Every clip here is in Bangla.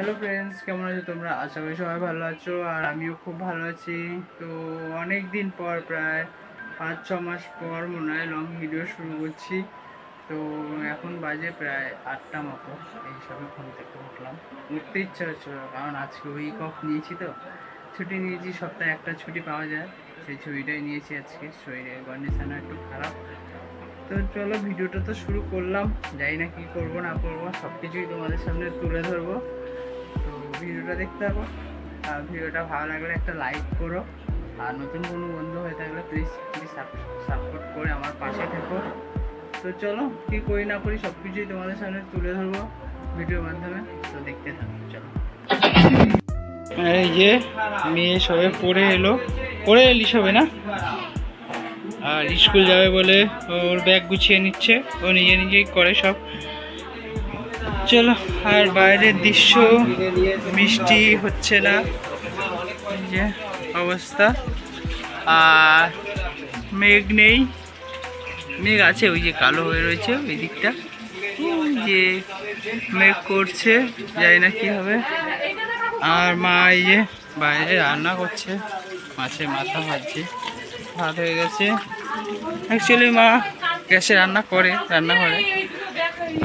হ্যালো ফ্রেন্ডস কেমন আছো তোমরা? আশা করি সবাই ভালো আছো আর আমিও খুব ভালো আছি। তো অনেক দিন পর, প্রায় পাঁচ, ছ মাস পর মনে হয় লং ভিডিও শুরু করছি। তো এখন বাজে প্রায় আটটা মতো, এই সবে ঘুম থেকে উঠলাম। উঠতে ইচ্ছা হচ্ছিল কারণ আজকে উইক অফ নিয়েছি তো। ছুটি নিয়েছি, সপ্তাহে একটা ছুটি পাওয়া যায়। সেই ছুটিটাই নিয়েছি আজকে শরীরের কন্ডিশন একটু খারাপ। তো চলো ভিডিওটা তো শুরু করলাম। জানি না কি করব, না করব সব কিছুই তোমাদের সামনে তুলে ধরবো। ভিডিওটা দেখতে থাকো। আর ভিডিওটা ভালো লাগলে একটা লাইক করো। আর নতুন কোনো বন্ধু হয়ে থাকলে প্লিজ প্লিজ সাপোর্ট করে আমার পাশে থেকো। তো চলো, কী করি না করি সব কিছুই তোমাদের সামনে তুলে ধরবো ভিডিওর মাধ্যমে। তো দেখতে থাকো, চলো। এই যে মেয়ে সবে পড়ে এলো। পড়ে এলি সবে না? আর স্কুল যাবে বলে ওর ব্যাগ গুছিয়ে নিচ্ছে। ও নিজে নিজেই করে সব। চলো আর বাইরের দৃশ্য বৃষ্টি হচ্ছে না। যে অবস্থা। আর মেঘ নেই। মেঘ আছে, ওই যে কালো হয়ে রয়েছে ওই দিকটা। যে মেঘ করছে, জানি না কি হবে। আর মা এই যে বাইরে রান্না করছে, মাছের মাথা ভাজছে, ভাত হয়ে গেছে। অ্যাকচুয়ালি মা গ্যাসে রান্না করে রান্না করে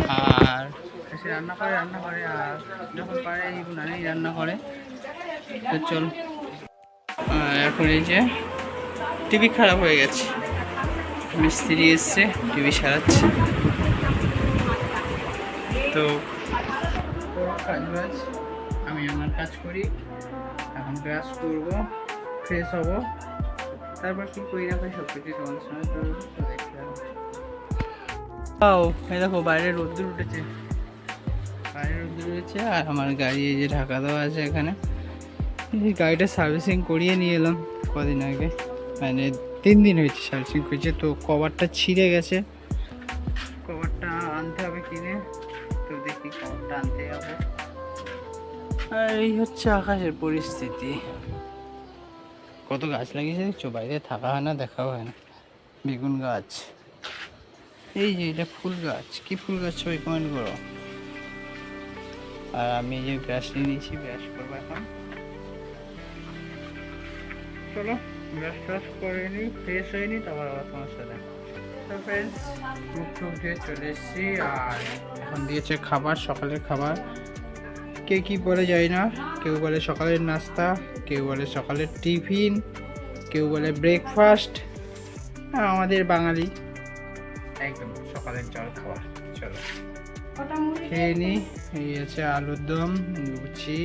আর গ্যাসে রান্না করে রান্না করে, আর যখন পারে এই নানি রান্না করে। তো চল। এখন এই যে টিভি খারাপ হয়ে গেছে। মিস্ত্রি এসছে, টিভি সারাচ্ছে। তো কাজ বাজ। আমি আমার কাজ করি। এখন ব্রাশ করব, ফ্রেশ হব। তারপর কি করি না সব কিছু সঙ্গে তো দেখতে হবে। দেখো বাইরে রোদ্দুর উঠেছে। বাইরে আর আমার গাড়ি এই যে ঢাকা দেওয়া আছে এখানে। এই গাড়িটা সার্ভিসিং করিয়ে নিয়ে এলাম কদিন আগে। মানে তিন দিন হয়েছে সার্ভিসিং করেছে, তো কভারটা ছিঁড়ে গেছে। কভারটা আনতে হবে কিনে, তো দেখি কভারটা আনতে হবে। আর এই হচ্ছে আকাশের পরিস্থিতি। কত গাছ লাগিয়েছে দেখছ? বাইরে থাকা হয় না, দেখাও হয় না। বেগুন গাছ। এই যে এটা ফুল গাছ, কি ফুল গাছ সবাই কমেন্ট করো। আর আমি যে ব্রাশ নিয়ে নিয়েছি ব্রাশ করব এখন। চলো। ব্রাশ ট্রাশ করে নিই ফ্রেশ হয়ে নিই তারপর আবার তোমার সাথে। তো ফ্রেন্ডস মুখ টুক দিয়ে চলে এসেছি আর এখন দিয়েছে খাবার সকালের খাবার। কে কি বলে যায় না। কেউ বলে সকালের নাস্তা কেউ বলে সকালের টিফিন কেউ বলে ব্রেকফাস্ট আমাদের বাঙালি। একদম সকালের জল খাবার চলো। খেয়ে নিই। এই আছে আলুর দম লুচি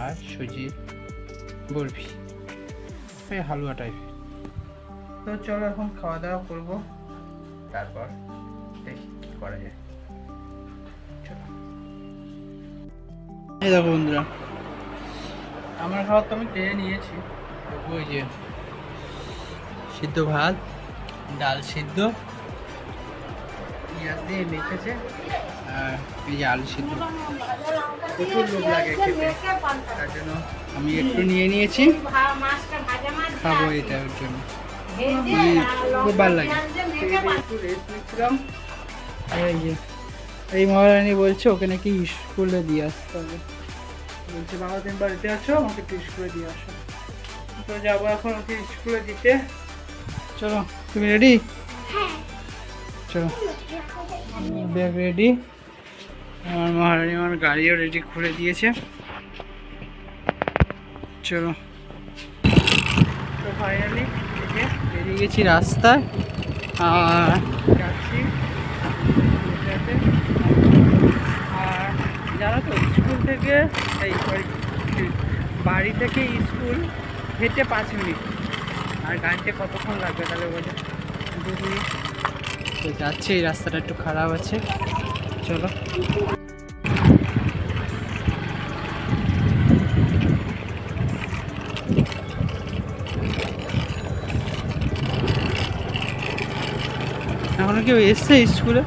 আর সুজির বরফি। এই হালুয়া টাইপ তো চলো এখন খাওয়া দাওয়া করব। তারপর দেখি কি করা যায়। এই দেখো বন্ধুরা আমার খাবার তো আমি খেয়ে নিয়েছি। ওই যে সিদ্ধ ভাত ডাল সিদ্ধ এই যে প্রচুর লোভ লাগে আমি একটু নিয়ে নিয়েছি। খাব এটা ওর জন্য। খুব ভালো লাগে। একটু এই মহারানী বলছে, ওকে নাকি স্কুলে দিয়ে আসতে হবে। বলছে, বাবা, তুমি বাড়িতে আছো? আমাকে একটু স্কুলে দিয়ে আসো। তো যাব এখন ওকে স্কুলে দিতে। চলো, তুমি রেডি চলো ব্যাগ রেডি আমার মহারানী আমার গাড়িও রেডি খুলে দিয়েছে। চলো। তো ফাইনালি বেরিয়ে গেছি রাস্তায়। আর যাচ্ছি। আর জানো তো স্কুল থেকে এই বাড়ি থেকে স্কুল হেঁটে পাঁচ মিনিট। আর গাড়িতে কতক্ষণ লাগবে তাহলে বলে? দু মিনিট। তো যাচ্ছে, এই রাস্তাটা একটু খারাপ আছে। চলো। এখনও কেউ এসছে স্কুলে?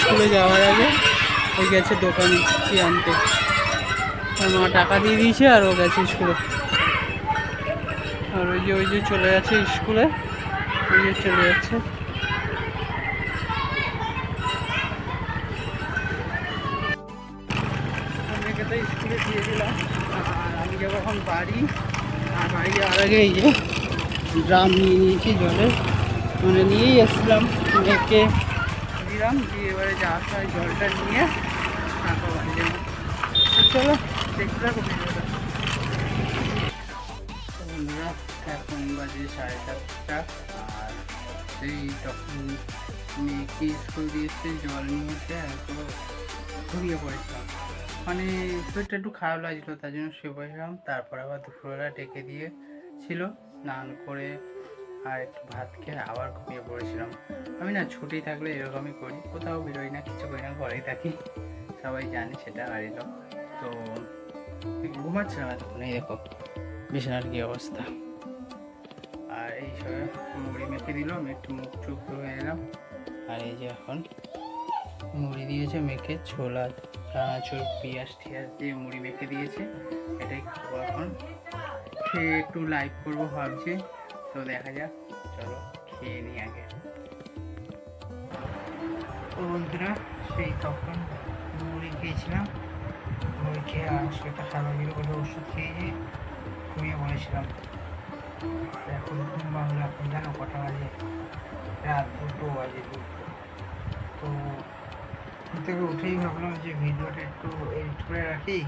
স্কুলে যাওয়ার আগে ওই গেছে দোকানে কি আনতে মা টাকা দিয়ে দিয়েছে আর ও গেছে স্কুলে। আর ওই যে ওই যে চলে গেছে স্কুলে বেরিয়ে চলে যাচ্ছে। স্কুলে আর আমি আর আগে এই যে ড্রাম নিয়ে নিয়েছি জলের মানে নিয়েই এসছিলাম। দিলাম, দিয়ে এবারে সময় জলটা নিয়ে তারপর চলো। এখন বাজে সাড়ে সাতটা আর সেই তখন মেয়েকে স্কুল দিয়েছে জল নিয়ে এসে এত ঘুরিয়ে পড়েছিলাম মানে শরীরটা একটু খারাপ লাগছিল তার জন্য শুয়ে পড়েছিলাম তারপর আবার দুপুরবেলা ডেকে দিয়ে ছিল স্নান করে আর একটু ভাত খেয়ে আবার ঘুমিয়ে পড়েছিলাম আমি না ছুটি থাকলে এরকমই করি। কোথাও বেরোই না, কিছু করি না, ঘরেই থাকি। সবাই জানে সেটা বাড়ির তো ঘুমাচ্ছিলাম এতক্ষণ এই দেখো বিছানার কি অবস্থা? আর এই সবে মুড়ি মেখে দিল আমি একটু মুখ চুপ হয়ে এলাম আর এই যে এখন মুড়ি দিয়েছে মেখে ছোলা চানাচুর পেঁয়াজ টিয়াজ দিয়ে মুড়ি মেখে দিয়েছে এটাই খাব এখন। খেয়ে একটু লাইভ করব ভাবছি তো দেখা যাক চলো খেয়ে নিই আগে। বন্ধুরা সেই তখন মুড়ি খেয়েছিলাম। মুড়ি খেয়ে আর সেটা খারাপ গেল বলে ওষুধ খেয়ে ঘুমিয়ে পড়েছিলাম। এখন ঘুম ভাঙলো, এখন জানো কটা বাজে? রাত দুটো বাজে দুটো। তো ঘুম থেকে উঠেই ভাবলাম যে ভিডিওটা একটু এডিট করে রাখি।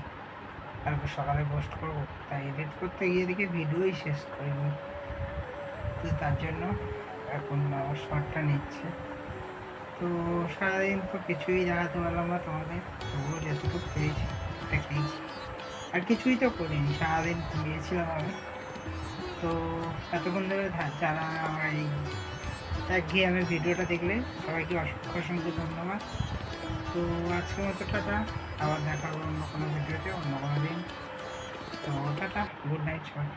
তারপর সকালে পোস্ট করব। তাই এডিট করতে গিয়ে দেখি ভিডিওই শেষ করিনি। তো তার জন্য এখন আমার শর্টটা নিচ্ছে। তো সারাদিন তো কিছুই দেখাতে পারলাম না তোমাদের। তবুও যেটুকু পেয়েছি দেখিয়েছি আর কিছুই তো করিনি, সারাদিন ঘুমিয়েছিলাম আমি। তো এতক্ষণ ধরে যারা আমার এই একঘেয়ে আমি ভিডিওটা দেখলে সবাইকে অসংখ্য অসংখ্য ধন্যবাদ। তো আজকের মতো টাটা, আবার দেখা হবে অন্য কোনো ভিডিওতে, অন্য কোনো দিন। তো টাটা, গুড নাইট সবাই